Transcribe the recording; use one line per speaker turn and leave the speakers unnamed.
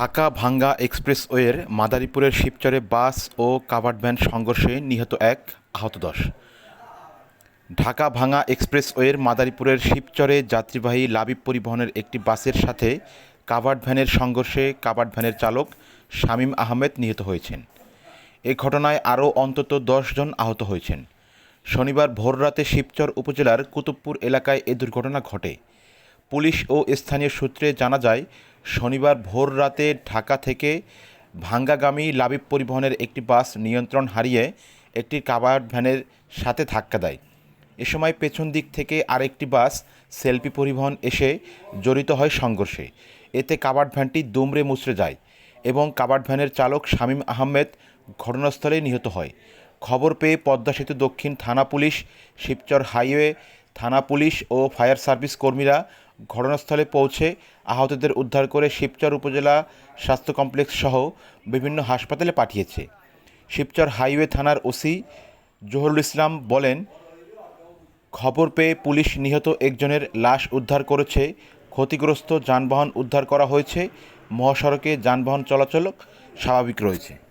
ঢাকা ভাঙ্গা এক্সপ্রেসওয়ের মাদারীপুরের শিবচরে বাস ও covered van সংঘর্ষে নিহত এক আহত দশ। ঢাকা ভাঙ্গা এক্সপ্রেসওয়ের মাদারীপুরের শিবচরে যাত্রীবাহী লাবিব পরিবহনের একটি বাসের সাথে কাভার্ড ভ্যানের সংঘর্ষে কাভার্ড ভ্যানের চালক শামীম আহমেদ নিহত হয়েছেন। এ ঘটনায় আরও অন্তত জন আহত হয়েছেন। শনিবার ভোররাতে শিবচর উপজেলার কুতুবপুর এলাকায় এ দুর্ঘটনা ঘটে। পুলিশ ও স্থানীয় সূত্রে জানা যায় শনিবার ভোর রাতে ঢাকা থেকে ভাঙ্গাগামী লাবিব পরিবহনের একটি বাস নিয়ন্ত্রণ হারিয়ে একটি কাভার্ড ভ্যানের সাথে ধাক্কা দেয়। এ সময় পেছন দিক থেকে আরেকটি বাস সেলফি পরিবহন এসে জড়িত হয় সংঘর্ষে। এতে কাভার্ড ভ্যানটি দুমড়ে মুচড়ে যায় এবং কাভার্ড ভ্যানের চালক শামীম আহমেদ ঘটনাস্থলে নিহত হয়। খবর পেয়ে পদ্মা সেতু দক্ষিণ থানা পুলিশ, শিবচর হাইওয়ে থানা পুলিশ ও ফায়ার সার্ভিস কর্মীরা ঘটনাস্থলে পৌঁছে আহতদের উদ্ধার করে শিবচর উপজেলা স্বাস্থ্য কমপ্লেক্স সহ বিভিন্ন হাসপাতালে পাঠিয়েছে। শিবচর হাইওয়ে থানার ওসি জহুরুল ইসলাম বলেন, খবর পেয়ে পুলিশ নিহত একজনের লাশ উদ্ধার করেছে। ক্ষতিগ্রস্ত যানবাহন উদ্ধার করা হয়েছে। মহাসড়কে যানবাহন চলাচল স্বাভাবিক রয়েছে।